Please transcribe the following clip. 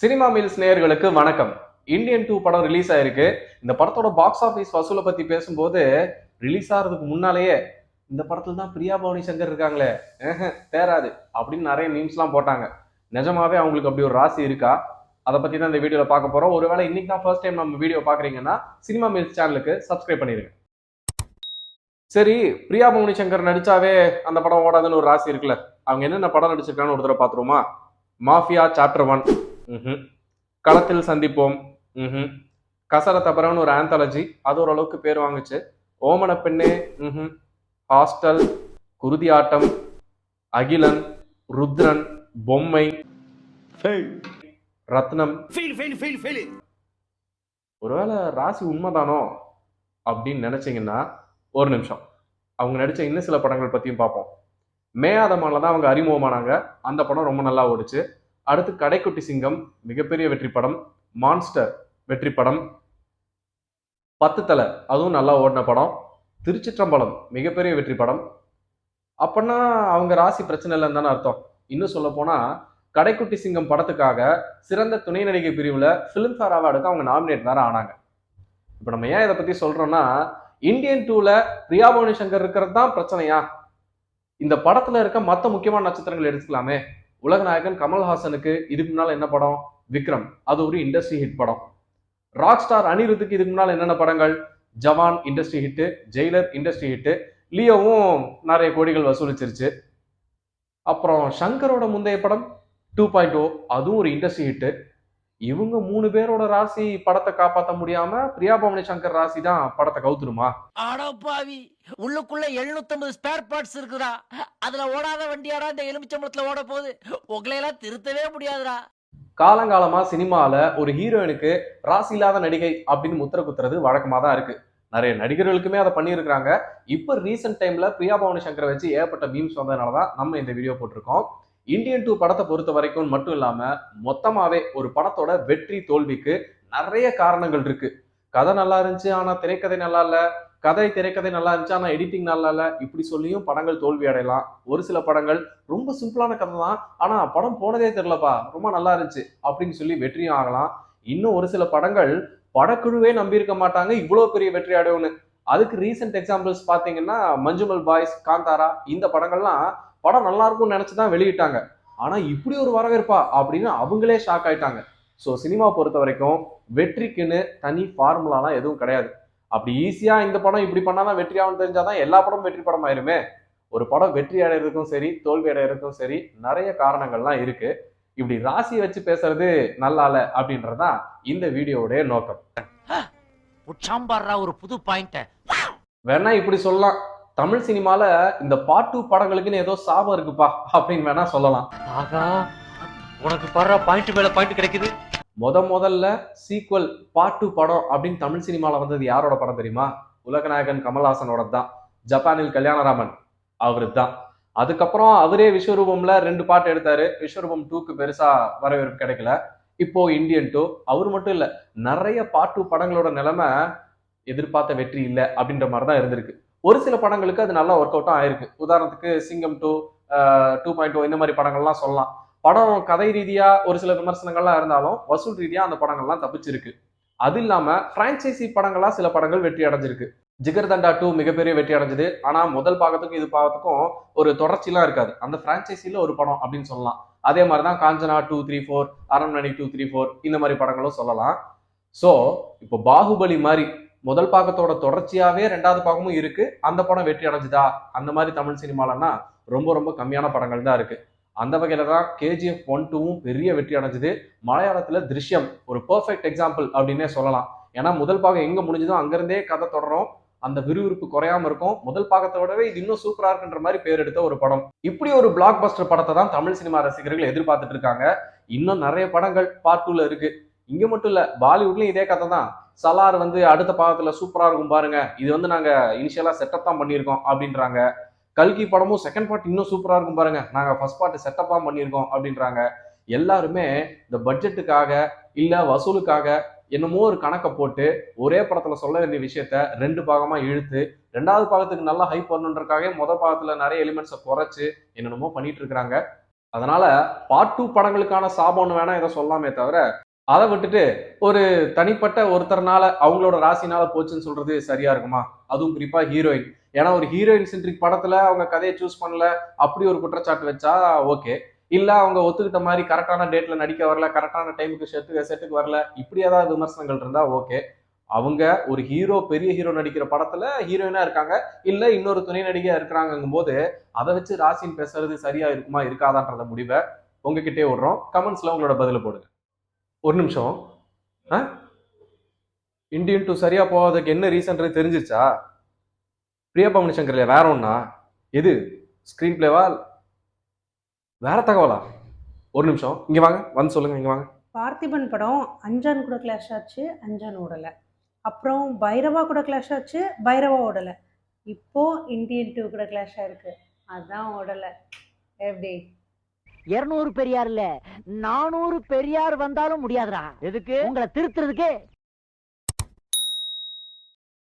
Cinema meals நேயர்களுக்கு வணக்கம். Indian two படம் ரிலீஸ் ஆயிருக்கு. இந்த படத்தோட பாக்ஸ் ஆஃபீஸ் வசூலை பத்தி பேசும்போது ரிலீஸ் ஆகிறதுக்கு முன்னாலேயே இந்த படத்துல தான் பிரியா பவானி சங்கர் இருக்காங்களே. தேராது அப்படின்னு நிறைய மீம்ஸ்லாம் போட்டாங்க. நிஜமாவே அவங்களுக்கு அப்படி ஒரு ராசி இருக்கா? அதை பத்தி தான் இந்த வீடியோல பார்க்க போறோம். ஒருவேளை இன்னைக்கு தான் ஃபர்ஸ்ட் டைம் நம்ம வீடியோ பாக்குறீங்கன்னா சினிமா மீல்ஸ் சேனலுக்கு சப்ஸ்கிரைப் பண்ணிருங்க. சரி பிரியா பவானி சங்கர் நடிச்சாவே அந்த படம் ஓடாதுன்னு ஒரு ராசி இருக்குல்ல. அவங்க என்னென்ன படம் நடிச்சிருக்காங்கன்னு ஒரு தடவை பார்த்துருவோமா? மாஃபியா சாப்டர் ஒன் களத்தில் சந்திப்போம். கசர தபரன்னு ஒரு ஆந்தாலஜி அது ஓரளவுக்கு பேர் வாங்குச்சு. ஓமன பெண்ணே. ஹாஸ்டல் குருதி ஆட்டம் அகிலன் ருத்ரன் பொம்மை. ரத்னம். ஒருவேளை ராசி உண்மைதானோ அப்படின்னு நினைச்சீங்கன்னா ஒரு நிமிஷம். அவங்க நடிச்ச இன்னும் சில படங்கள் பத்தியும் பார்ப்போம். மேயாதமால தான் அவங்க அறிமுகமானாங்க. அந்த படம் ரொம்ப நல்லா ஓடுச்சு. அடுத்து கடைக்குட்டி சிங்கம் மிகப்பெரிய வெற்றி படம். மான்ஸ்டர் வெற்றி படம். பத்து தலை அதுவும் நல்லா ஓடின படம். திருச்சிற்றம்பலம் மிகப்பெரிய வெற்றி படம். அப்படின்னா அவங்க ராசி பிரச்சனை இல்லைன்னு தானே அர்த்தம். இன்னும் சொல்ல போனால் கடைக்குட்டி சிங்கம் படத்துக்காக சிறந்த துணை நடிகை பிரிவில் ஃபிலிம்ஃபேர் அவார்டுக்கு அவங்க நாமினேட் வேற ஆனாங்க. இப்போ நம்ம ஏன் இதை பற்றி சொல்கிறோம்னா இந்தியன் டூவில் பிரியா பவானி சங்கர் இருக்கிறது தான் பிரச்சனையா? இந்த படத்தில் இருக்க மற்ற முக்கியமான நட்சத்திரங்கள் எடுத்துக்கலாமே. உலகநாயகன் கமல்ஹாசனுக்கு இதுக்கு முன்னால் என்ன படம்? விக்ரம். அது ஒரு இண்டஸ்ட்ரி ஹிட் படம். ராக் ஸ்டார் அனிருத்துக்கு இதுக்கு முன்னால் என்னென்ன படங்கள்? Jawan industry hit Jailer industry hit லியோவும் நிறைய கோடிகள் வசூலிச்சிருச்சு. அப்புறம் சங்கரோட முந்தைய படம் டூ பாயிண்ட் ஓ அதுவும் ஒரு இண்டஸ்ட்ரி ஹிட்டு இவங்க மூணு பேரோட ராசி படத்தை காப்பாற்ற முடியாம பிரியா பவானி சங்கர் ராசி தான் படத்தை கவுத்துருமா அடப்பாவி உள்ளுக்குள்ள 750 ஸ்பேர் பார்ட்ஸ் இருக்குடா அதுல ஓடாத வண்டியாடா இந்த எலுமிச்சம்பளத்துல ஓட போகுது. உங்களையெல்லாம் திருத்தவே முடியாதுடா. காலங்காலமா சினிமால ஒரு ஹீரோயினுக்கு ராசி இல்லாத நடிகை அப்படின்னு முத்திர குத்துறது வழக்கமா தான் இருக்கு. நிறைய நடிகர்களுக்குமே அதை பண்ணியிருக்கிறாங்க. இப்போ ரீசெண்ட் டைம்ல பிரியா பவானி சங்கரை வச்சு ஏகப்பட்ட மீம்ஸ் வந்ததுனால தான் நம்ம இந்த வீடியோ போட்டிருக்கோம். இந்தியன் டூ படத்தை பொறுத்த வரைக்கும் மட்டும் இல்லாம மொத்தமாவே ஒரு படத்தோட வெற்றி தோல்விக்கு நிறைய காரணங்கள் இருக்கு. கதை நல்லா இருந்துச்சு ஆனா திரைக்கதை நல்லா இல்ல. கதை திரைக்கதை நல்லா இருந்துச்சு ஆனா எடிட்டிங் நல்லா இல்ல. இப்படி சொல்லியும் படங்கள் தோல்வி அடையலாம். ஒரு சில படங்கள் ரொம்ப சிம்பிளான கதை தான். ஆனா படம் போனதே தெரியலப்பா. ரொம்ப நல்லா இருந்துச்சு அப்படின்னு சொல்லி வெற்றியும் ஆகலாம். இன்னும் ஒரு சில படங்கள் படக்குழுவே நம்பியிருக்க மாட்டாங்க. இவ்வளோ பெரிய வெற்றி அடையும்னு. அதுக்கு ரீசெண்ட் எக்ஸாம்பிள்ஸ் பார்த்தீங்கன்னா மஞ்சுமல் பாய்ஸ் காந்தாரா இந்த படங்கள்லாம் படம் நல்லா இருக்கும்னு நினச்சி தான் வெளியிட்டாங்க. ஆனால் இப்படி ஒரு வரவேற்பா அப்படின்னு அவங்களே ஷாக் ஆயிட்டாங்க. ஸோ சினிமா பொறுத்த வரைக்கும் வெற்றிக்குன்னு தனி ஃபார்முலாலாம் எதுவும் கிடையாது. அப்படி ஈஸியாக இந்த படம் இப்படி பண்ணாதான் வெற்றி ஆகும் தெரிஞ்சாதான் எல்லா படமும் வெற்றி படம் ஆயிருமே ஒரு படம் வெற்றி அடையிறதுக்கும் சரி தோல்வி அடையிறதுக்கும் சரி நிறைய காரணங்கள்லாம் இருக்கு. இப்படி ராசி வச்சு பேசுறது நல்லா அப்படின்றதான் இந்த வீடியோவுடைய நோக்கம். உச்சாம்பாடுறா ஒரு புது பாயிண்ட வேணா இப்படி சொல்லலாம். தமிழ் சினிமால இந்த பார்ட் டூ படங்களுக்குன்னு ஏதோ சாபம் இருக்குப்பா அப்படின்னு வேணா சொல்லலாம். ஆகா உனக்கு பாடுற பாயிண்ட் மேல பாயிண்ட் கிடைக்குது. முத முதல்ல சீக்வல் பார்ட் டூ படம் அப்படின்னு தமிழ் சினிமால வந்தது யாரோட படம் தெரியுமா? உலகநாயகன் கமல்ஹாசனோட தான் ஜப்பானில் கல்யாணராமன் அவரு தான் அதுக்கப்புறம் அவரே விஸ்வரூபம்ல ரெண்டு பாட்டு எடுத்தாரு. விஸ்வரூபம் டூக்கு பெருசா வரவேற்பு கிடைக்கல. இப்போ இந்தியன் டூ அவர் மட்டும் இல்ல நிறைய பார்ட் டூ படங்களோட நிலைமை எதிர்பார்த்த வெற்றி இல்லை அப்படின்ற மாதிரி தான் இருந்திருக்கு. ஒரு சில படங்களுக்கு அது நல்லா ஒர்க் அவுட்டும் ஆயிருக்கு. உதாரணத்துக்கு சிங்கம் டூ டூ பாயிண்ட் இந்த மாதிரி படங்கள்லாம் சொல்லலாம். படம் கதை ரீதியா ஒரு சில விமர்சனங்கள்லாம் இருந்தாலும் வசூல் ரீதியா அந்த படங்கள்லாம் தப்பிச்சிருக்கு. அது இல்லாம பிரான்ச்சைசி படங்களா சில படங்கள் வெற்றி அடைஞ்சிருக்கு. ஜிகர்தண்டா டூ மிகப்பெரிய வெற்றி அடைஞ்சது. ஆனா முதல் பாகத்துக்கும் இது பாகத்துக்கும் ஒரு தொடர்ச்சிலாம் இருக்காது. அந்த பிரான்ச்சைசில ஒரு படம் அப்படின்னு சொல்லலாம். அதே மாதிரி தான் Kanchana two three four Aranmanai two three four இந்த மாதிரி படங்களும் சொல்லலாம். ஸோ இப்போ பாகுபலி மாதிரி முதல் பாகத்தோட தொடர்ச்சியாகவே ரெண்டாவது பாகமும் இருக்கு. அந்த படம் வெற்றி அடைஞ்சுதா? அந்த மாதிரி தமிழ் சினிமாலன்னா ரொம்ப ரொம்ப கம்மியான படங்கள் தான் இருக்கு. அந்த வகையில தான் கேஜிஎஃப் ஒன் டூவும் பெரிய வெற்றி அடைஞ்சது. மலையாளத்துல திருஷ்யம் ஒரு பெர்ஃபெக்ட் எக்ஸாம்பிள் அப்படின்னே சொல்லலாம். ஏன்னா முதல் பாகம் எங்க முடிஞ்சதோ அங்கிருந்தே கதை தொடரும். அந்த விறுவிறுப்பு குறையாம இருக்கும். முதல் பாகத்தை விடவே இது இன்னும் சூப்பரா இருக்குன்ற மாதிரி பேர் எடுத்த ஒரு படம். இப்படி ஒரு பிளாக் பஸ்டர் படத்தை தான் தமிழ் சினிமா ரசிகர்கள் எதிர்பார்த்துட்டு இருக்காங்க. இன்னும் நிறைய படங்கள் பார்ட் டூல இருக்கு. இங்க மட்டும் இல்ல பாலிவுட்லயும் இதே கதை தான். சலார் வந்து அடுத்த பாகத்துல சூப்பரா இருக்கும் பாருங்க. இது வந்து நாங்க இனிஷியலா செட்டப் தான் பண்ணியிருக்கோம் அப்படின்றாங்க. கல்கி படமும் செகண்ட் பார்ட் இன்னும் சூப்பரா இருக்கும் பாருங்க. நாங்க ஃபர்ஸ்ட் பார்ட் செட்டப் தான் பண்ணியிருக்கோம் அப்படின்றாங்க. எல்லாருமே இந்த பட்ஜெட்டுக்காக இல்ல வசூலுக்காக என்னமோ ஒரு கணக்கை போட்டு ஒரே படத்துல சொல்ல வேண்டிய விஷயத்த ரெண்டு பாகமா இழுத்து ரெண்டாவது பாகத்துக்கு நல்லா ஹைப் வரணுன்றக்காக முதல் பாகத்துல நிறைய எலிமெண்ட்ஸை குறைச்சு என்னென்னமோ பண்ணிட்டு இருக்கிறாங்க. அதனால பார்ட் டூ படங்களுக்கான சாபம்னு வேணா இதை சொல்லாமே தவிர அதை விட்டுட்டு ஒரு தனிப்பட்ட ஒருத்தர்னால அவங்களோட ராசினால போச்சுன்னு சொல்றது சரியா இருக்குமா? அதுவும் குறிப்பா ஹீரோயின் ஏன்னா ஒரு ஹீரோயின் சென்ட்ரிக் படத்துல அவங்க கதையை சூஸ் பண்ணல அப்படி ஒரு குற்றச்சாட்டு வச்சா ஓகே இல்லை அவங்க ஒத்துக்கிட்ட மாதிரி கரெக்டான டேட்ல நடிக்க வரல கரெக்டான டைமுக்கு செட்டுக்கு செட்டுக்கு வரல இப்படி ஏதாவது விமர்சனங்கள் இருந்தா ஓகே அவங்க ஒரு ஹீரோ பெரிய ஹீரோ நடிக்கிற படத்துல ஹீரோயினா இருக்காங்க இல்ல இன்னொரு துணை நடிகையா இருக்கிறாங்கும் போது அதை வச்சு ராசின் பேசுறது சரியா இருக்குமா இருக்காதான்றத முடிவை உங்ககிட்டே விடுறோம். கமெண்ட்ஸ்ல உங்களோட பதில போடுங்க. ஒரு நிமிஷம். இண்டியன் டூ சரியா போகாததுக்கு என்ன ரீசன்றது தெரிஞ்சிச்சா பிரியா பவனி சங்கர்ல வேற ஒன்னா எது? ஸ்கிரீன் பிளேவா வேற தகவலா? ஒரு நிமிஷம். இங்க வாங்க. வந்து சொல்லுங்க இங்க வாங்க. பார்த்திபன் படம் அஞ்சான் கூட கிளாஷ் ஆச்சு அஞ்சான் ஓடலை. அப்புறம் பைரவா கூட கிளாஷ் ஆச்சு பைரவா ஓடலை. இப்போ இந்தியன் டூ கூட கிளாஷ் ஆயிருக்கு. அதான் ஓடலை. எப்படி? இருநூறு பெரியார் இல்ல நானூறு பெரியார் வந்தாலும் முடியாதுடா. எதுக்கு? உங்களை திருத்துறதுக்கு